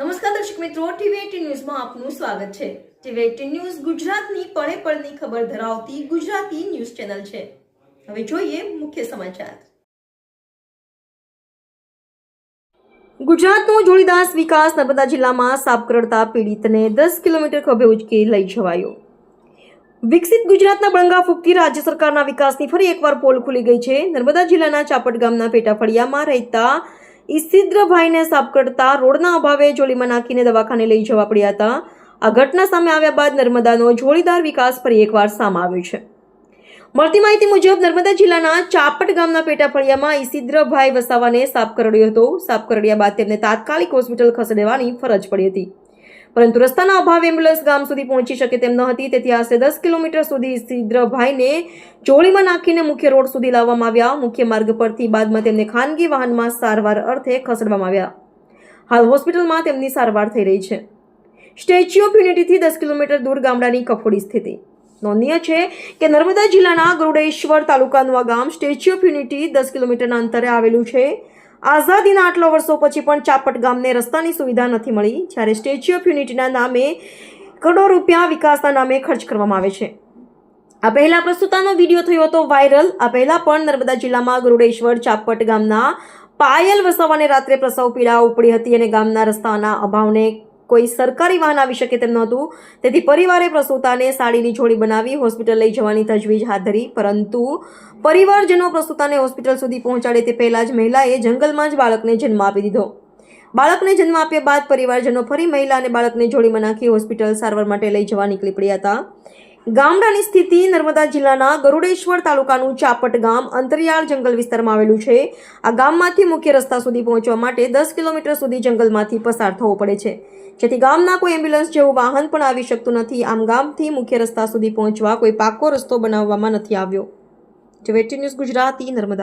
નમસ્કાર દર્શક મિત્રો, ટીવી ન્યૂઝમાં આપનું સ્વાગત છે. ટીવી ન્યૂઝ ગુજરાતની પળે પળની ખબર ધરાવતી ગુજરાતી ન્યૂઝ ચેનલ છે. હવે જોઈએ મુખ્ય સમાચાર. ગુજરાતનો જોડીદાસ વિકાસ નર્મદા જિલ્લામાં સાપ કરડતા પીડિતને દસ કિલોમીટર ખભે ઉચકી લઈ જવાયો. વિકસિત ગુજરાતના બળંગા ફૂંકતી રાજ્ય સરકારના વિકાસની ફરી એકવાર પોલ ખુલી ગઈ છે. નર્મદા જિલ્લાના ચાપટ ગામના પેટાફળિયામાં રહેતા ઈસિદ્રભાઈને સાપ કરતા રોડના અભાવે જોલીમાં નાખીને દવાખાને લઈ જવા પડ્યા હતા. આ ઘટના સામે આવ્યા બાદ નર્મદાનો જોડીદાર વિકાસ ફરી એકવાર સામે આવ્યો છે. મળતી માહિતી મુજબ નર્મદા જિલ્લાના ચાપટ ગામના પેટાફળિયામાં ઈસિદ્રભાઈ વસાવાને સાપ કરડ્યો હતો. સાપ કરડ્યા બાદ તેમને તાત્કાલિક હોસ્પિટલ ખસેડવાની ફરજ પડી હતી. પરંતુ રસ્તાના અભાવે એમ્બ્યુલન્સ ગામ સુધી પહોંચી શકે તેમ ન હતી, તેથી આશરે દસ કિલોમીટર સુધી સિદ્રભાઈને ચોળીમાં નાખીને મુખ્ય રોડ સુધી લાવવામાં આવ્યા. મુખ્ય માર્ગ પરથી બાદમાં તેમને ખાનગી વાહનમાં સારવાર અર્થે ખસેડવામાં આવ્યા. હાલ હોસ્પિટલમાં તેમની સારવાર થઈ રહી છે. સ્ટેચ્યુ ઓફ યુનિટીથી દસ કિલોમીટર દૂર ગામડાની કફોડી સ્થિતિ. નોંધનીય છે કે નર્મદા જિલ્લાના ગરુડેશ્વર તાલુકાનું આ ગામ સ્ટેચ્યુ ઓફ યુનિટી દસ કિલોમીટરના અંતરે આવેલું છે. આઝાદીના આટલા વર્ષો પછી પણ ચાપટ ગામને રસ્તાની સુવિધા નથી મળી, જ્યારે સ્ટેચ્યુ ઓફ યુનિટીના નામે કરોડો રૂપિયા વિકાસના નામે ખર્ચ કરવામાં આવે છે. આ પહેલાં પ્રસ્તુતાનો વીડિયો થયો હતો વાયરલ. આ પહેલાં પણ નર્મદા જિલ્લામાં ગરુડેશ્વર ચાપટ ગામના પાયલ વસાવાને રાત્રે પ્રસવ પીડા ઉપડી હતી અને ગામના રસ્તાના અભાવને કોઈ સરકારી વાહન આવી શકે તેમ નહોતું. તેથી પરિવારે પ્રસૂતાને સાડીની જોડી બનાવી હોસ્પિટલ લઈ જવાની તજવીજ હાથ ધરી. પરંતુ પરિવારજનો પ્રસૂતાને હોસ્પિટલ સુધી પહોંચાડે તે પહેલા જ મહિલાએ જંગલમાં જ બાળકને જન્મ આપી દીધો. બાળકને જન્મ આપ્યા બાદ પરિવારજનો ફરી મહિલા અને બાળકને જોડીમાં નાખી હોસ્પિટલ સારવાર માટે લઈ જવા નીકળી પડ્યા હતા. ગામડાની સ્થિતિ નર્મદા જિલ્લાના ગરુડેશ્વર તાલુકાનું ચાપટ ગામ અંતરિયાળ જંગલ વિસ્તારમાં આવેલું છે. આ ગામમાંથી મુખ્ય રસ્તા સુધી પહોંચવા માટે દસ કિલોમીટર સુધી જંગલમાંથી પસાર થવું પડે છે. જેથી ગામના કોઈ એમ્બ્યુલન્સ જેવું વાહન પણ આવી શકતું નથી. આમ ગામથી મુખ્ય રસ્તા સુધી પહોંચવા કોઈ પાકો રસ્તો બનાવવામાં નથી આવ્યો. જેવેટી ન્યૂઝ ગુજરાતી, નર્મદા.